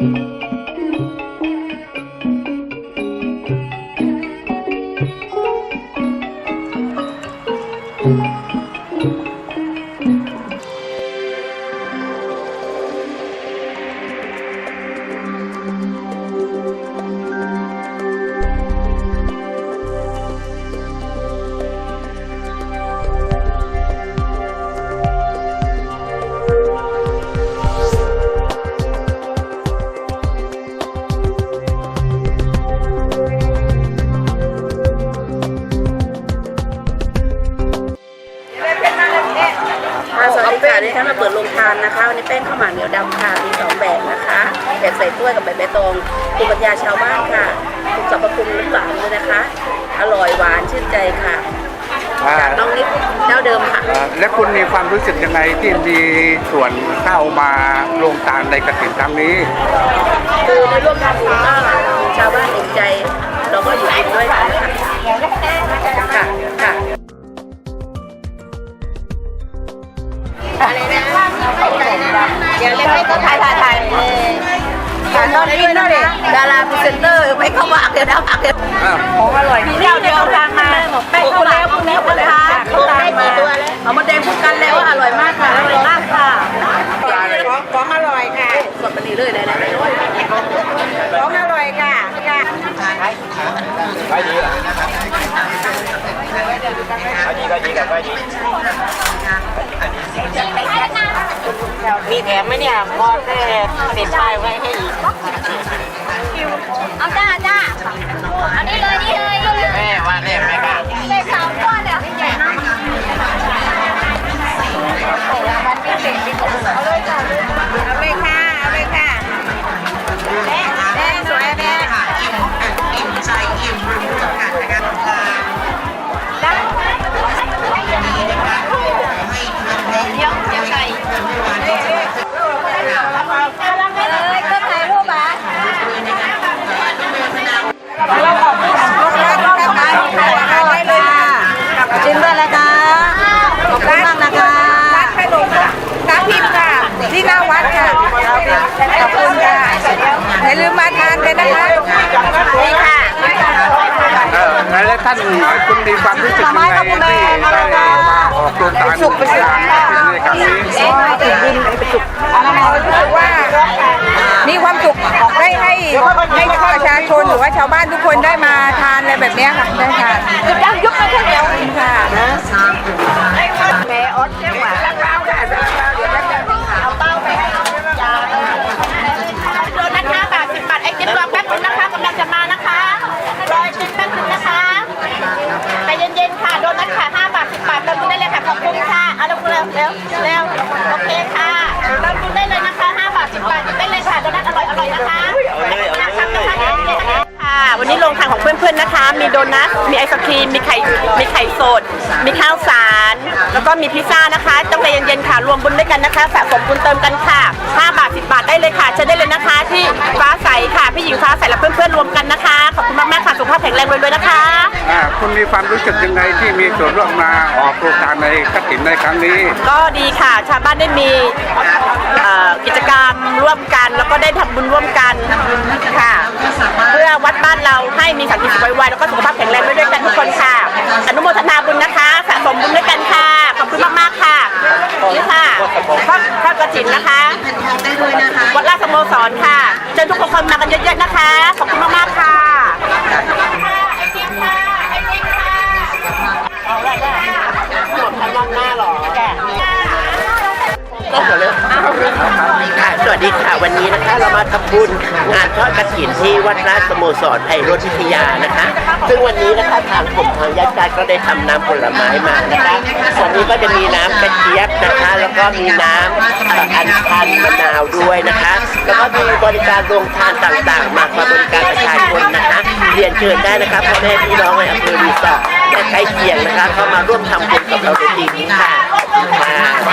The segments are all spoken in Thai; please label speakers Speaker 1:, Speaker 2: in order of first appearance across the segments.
Speaker 1: Thank you. แบบใส่ถ้วยกับแบบใบตองภูมิปัญญาชาวบ้านค่ะถูกสรรพคุณน้ำหวานเลยนะคะ อร่อยหวานชื่นใจค่ะ
Speaker 2: อ่า
Speaker 1: จากน้องนิดเจ้าเดิมค่ะ
Speaker 2: อ่าและคุณมีความรู้สึกยังไงที่มีส่วนเข้ามาลงทานในกระถิ่นครั้งนี้
Speaker 1: คือในร่วมทำบุญก็ชาวบ้านเห็นใจ เราก็อยู่กินด้วยกันค่ะค่ะค่ะ
Speaker 3: เดี๋ยวเล็กให้ก็ถ่ายถ่ายถ่ายเลย ถ่ายตอนนี้ด้วยนะคะ
Speaker 1: ดาราพรีเซนเตอร์ไม่เข้ามาเดี๋ยวนะผักเดี๋ยว
Speaker 3: ของอร่อยเดียวเดียวทางมาแป้งข้าวหลาม
Speaker 1: คุณแล้วคุณแล้ว
Speaker 3: ค่ะ
Speaker 1: ได้กี่ตัวแล้วเอามาเดงพูดกันแล้วว่าอร่อยมากค่ะ
Speaker 3: อร่อยมากค่ะของของอร่อยค่ะ
Speaker 1: สดมันนี้เลยนะนะ
Speaker 3: ของอร่อยค่ะค่ะ มีแถมไหมเนี่ยพอแค่ติดป้ายไว้ให้อีก
Speaker 4: เอาจ้าจ้าอันนี้เลยนี่เลยนี่เลย
Speaker 3: แม่ว่าเล่นไหม และท่านคุ
Speaker 2: ณมีความรู้สึกยังไงที่ได้ออกโครงการสุขประสานในครั้งนี้
Speaker 3: รู้สึกว่ามีความสุขได้ให้ให้ประชาชนหรือว่าชาวบ้านทุกคนได้มาทานอะไรแบบนี้ค่ะได้ทานจะยังยกมาแค่เดียวค่ะแม่อดแก้วหวาน เร็
Speaker 4: วเร็วเร็วเร็วโอเคค่ะรับคุณได้เลยนะคะห้าบาทสิบบาทได้เลยค่ะโดนัทอร่อยอร่อยนะคะ วันนี้โรงทานของเพื่อนๆนะคะ มีโดนัท มีไอศครีม มีไข่ มีไข่สด มีข้าวสาร แล้วก็มีพิซซ่านะคะต้องใจเย็นๆค่ะ รวมบุญด้วยกันนะคะ สะสมบุญเติมกันค่ะ 5 บาท 10 บาทได้เลยค่ะเชิญได้เลยนะคะ ที่ฟ้าใสค่ะ พี่หญิงฟ้าใสและเพื่อนๆรวมกันนะคะ ขอบคุณมากๆค่ะ สุขภาพแข็งแรงรวยๆนะคะ
Speaker 2: อ่าคุณมีความรู้สึกยังไงที่มีส่วนร่วมมาออกโครงการในกระถิ่นในครั้งนี้
Speaker 4: ก็ดีค่ะ ชาวบ้านได้มี เอ่อกิจกรรมร่วมกัน แล้วก็ได้ทำบุญร่วมกันค่ะ เพื่อวัดบ้านเราให้มีสันติสุขไวๆแล้วก็สุขภาพแข็งแรงไปด้วยกันทุกคนค่ะอนุโมทนาบุญนะคะ สะสมบุญด้วยกันค่ะขอบคุณมากๆค่ะนี่ค่ะพระพระกฐินนะคะ วัดราชสโมสรค่ะ เชิญทุกคนมากันเยอะๆนะคะ ขอบคุณมากๆ
Speaker 5: ค่ะ สวัสดีค่ะวันนี้นะคะ เรามาทำบุญงานทอดกระถินที่วัดราชสโมสรไพโรจน์วิทยานะคะ ซึ่งวันนี้นะคะทางกลุ่มทางญาติการก็ได้ทำน้ำผลไม้มานะคะวันนี้ก็จะมีน้ำกระเจี๊ยบนะคะ แล้วก็มีน้ำเอ่ออัญชันมะนาวด้วยนะคะ แล้วก็มีบริการโรงทานต่างๆ มามาบริการประชาชนนะคะ เรียนเชิญได้นะคะพ่อแม่พี่น้องในอำเภอรีสอร์ทและใกล้เคียงนะคะเข้ามาร่วมทำบุญกับเราในปีนี้ค่ะ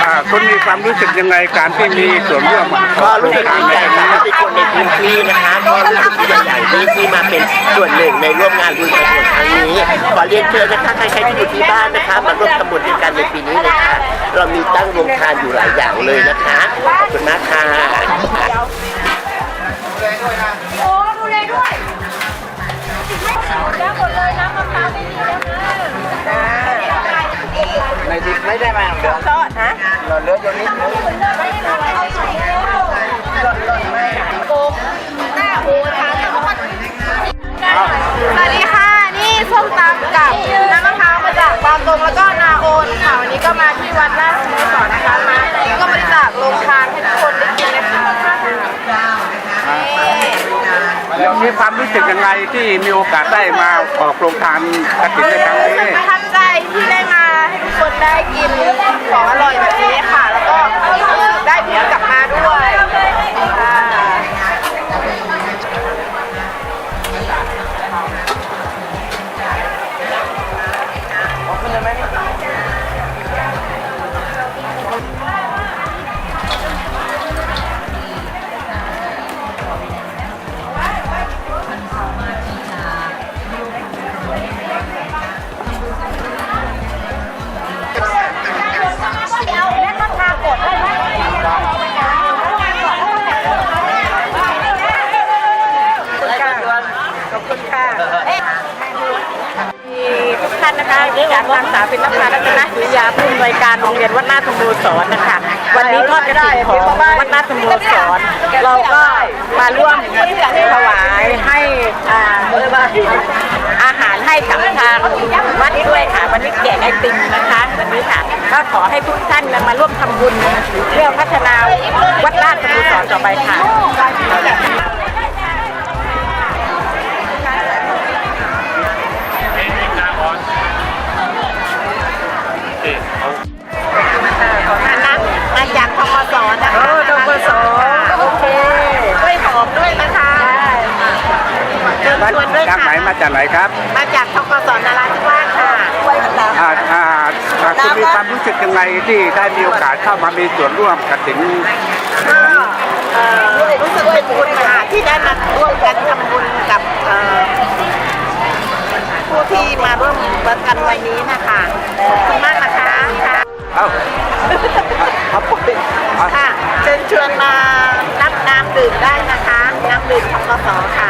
Speaker 2: อ่าคุณมีความรู้สึกยังไงการที่มีส่วนร่วม
Speaker 5: ก็รู้สึกดีใจค่ะที่คนในพื้นที่นะคะก็รู้สึกดีใจอย่างยิ่ที่มาเป็นส่วนหนึ่งในร่วมงานบุญกระถิ่นครั้งนี้ขอเรียนเชิญนะคะใครๆที่อยู่ที่บ้านนะคะ มาร่วมทำบุญด้วยกันในปีนี้เลยค่ะเรามีตั้งโรงทานอยู่หลายอย่างเลยนะคะขอบคุณมากค่ะ
Speaker 4: โอ้ดูเลยด้วยแล้วหมดเลยน้ำมะพร้าวไม่มีแล้วนะ
Speaker 2: ไม่ได้มา
Speaker 4: ซอสฮะ
Speaker 2: เหลืออยู่นิดนึง
Speaker 4: สวัสดีค่ะ นี่ส้มตำกับน้ำมะพร้าวมาจากบางตรงแล้วก็นาโอนค่ะวันนี้ก็มาที่วัดราชสโมสรนะคะมาก็บริจาคโรงทานให้ทุกคนได้กินนะคะ
Speaker 2: แล้วมีความรู้สึกยังไงที่มีโอกาสได้มาออกโรงทานกระถิ่นในครั้งนี้
Speaker 4: ประทับใจที่ได้มาให้ทุกคนได้กินของอร่อยแบบนี้ค่ะ แล้วก็รู้สึกได้บุญกลับมาานนะคะจากนางสาวเป็นนภารัตนวิทยาผู้อำนวยการโรงเรียนวัดนาสมุทรสอนนะคะวันนี้ทอดกระถิ่นของวัดนาสมุทรสอนเราก็มาร่วมถวายให้อ่าอาหารให้กับทางวัดด้วยค่ะวันนี้แจกไอติมนะคะวันนี้ค่ะก็ขอให้ทุกท่านมาร่วมทำบุญเพื่อพัฒนาวัดราชสมุทรสอนต่อไปค่ะ จากทกสนะคะ
Speaker 1: เออทกสโอเค
Speaker 4: กล้วยหอมด้วยนะคะเชิญชวนด้วย
Speaker 2: จากไหน
Speaker 4: ค่ะ
Speaker 2: มาจากไหนครับ
Speaker 4: มาจากทกสนราธิวาสค่ะ
Speaker 2: อ่าอ่าอ่าคุณมีความรู้สึกยังไงที่ได้มีโอกาสเข้ามามีส่วนร่วมกระถิ่น
Speaker 4: ก็เอ่อรู้สึกเป็นบุญค่ะที่ได้มาร่วมกันทำบุญกับเอ่อผู้ที่มาร่วมกันวันนี้นะคะขอบคุณมากนะคะำ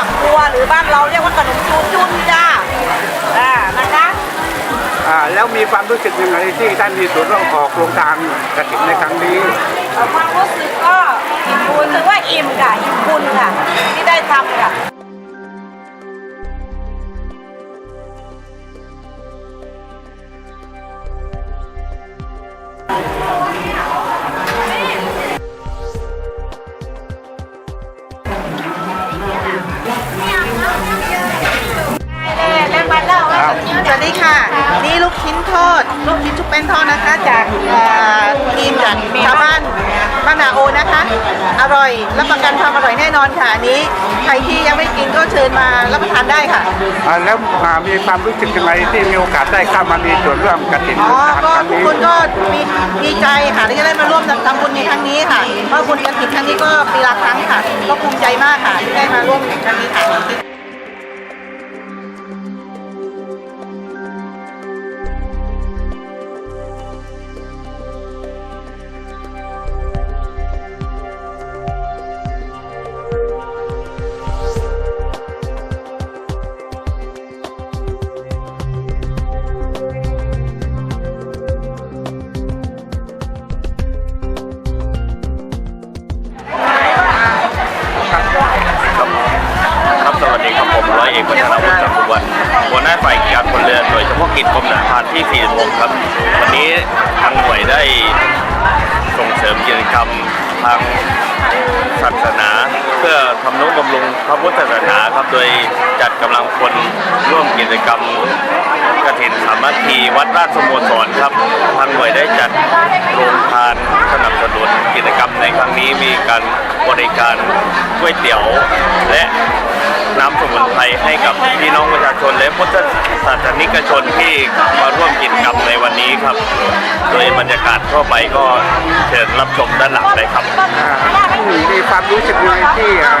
Speaker 4: ฝักบัวหรือบ้านเราเรียกว่าขนมจูนจุนจ้าอ่านะคะ
Speaker 2: อ่าแล้วมีความรู้สึกยังไงที่ท่านมีส่วนร่วมออกโรงทานกระถิ่นในครั้งนี้
Speaker 4: เอ่อความรู้สึกก็อิ่มบุญถือว่าอิ่มค่ะอิ่มบุญค่ะที่ได้ทำค่ะ สวัสดีค่ะ นี่ลูกชิ้นทอดลูกชิ้นชุบแป้งทอดนะคะ จากเอ่อทีมจากชาวบ้านบ้านนาโอนะคะ อร่อยรับประกันความอร่อยแน่นอนค่ะอันนี้ใครที่ยังไม่กินก็เชิญมารับประทานได้ค่ะ
Speaker 2: อ่าแล้วอ่ามีความรู้สึกยังไงที่มีโอกาสได้เข้ามามีส่วนร่วมกระถิ่น
Speaker 4: อ๋อ
Speaker 2: ทาน
Speaker 4: ก็
Speaker 2: ครั้ง
Speaker 4: ทุก
Speaker 2: นี้
Speaker 4: คนก็มีดีใจค่ะที่จะได้มาร่วมทำบุญในครั้งนี้ค่ะเพราะบุญกระถิ่นครั้งนี้ก็ปีละครั้งค่ะ ก็ภูมิใจมากค่ะที่ได้มาร่วมครั้งนี้ค่ะ
Speaker 6: ผมร้อยเอกวัฒนาวุฒิจันทร์สุวรรณน้าฝ่ายการพลเรือนโดยเฉพาะกิจกรมทหารที่ 46 ครับ วันนี้ทางหน่วยได้ส่งเสริมกิจกรรมทางศาสนา เพื่อทำนุบำรุงพระพุทธศาสนาครับโดยจัดกำลังพลร่วมกิจกรรมกฐินสามัคคีวัดราชสโมสรครับทางหน่วยได้จัดโรงทานสนับสนุนกิจกรรมในครั้งนี้มีการบริการก๋วยเตี๋ยวและน้ำสมุนไพรให้กับพี่น้องประชาชนและพุทธศาสนิกชนที่มาร่วมกิจกรรมในวันนี้ครับ โดยบรรยากาศทั่วไปก็เชิญรับชมด้านหลังเลยครับ
Speaker 2: อ่าท่านมีความรู้สึกยังไงที่อ่า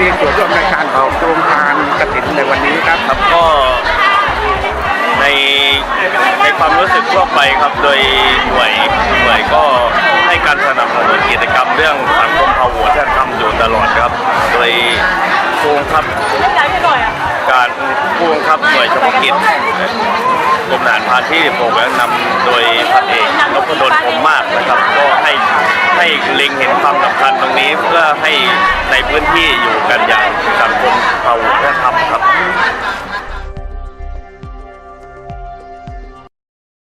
Speaker 2: มีส่วนร่วมในการออกโรงทานกฐินในวันนี้ครับ
Speaker 6: ครับก็ในในความรู้สึกทั่วไปครับ โดยหน่วยหน่วยก็ให้การสนับสนุนกิจกรรมเรื่องสังคมพหุวัฒนธรรมอยู่ตลอดครับ โดยผู้บัง คับการผู้บังคับหน่วยเฉพาะกิจกรมทหารพรานที่ผมนำโดยพันเอกนพดลผมมากนะครับ ก็ให้ให้เล็งเห็นความสำคัญตรงนี้เพื่อให้ในพื้นที่อยู่กันอย่างสังคมพหุวัฒนธรรมครับ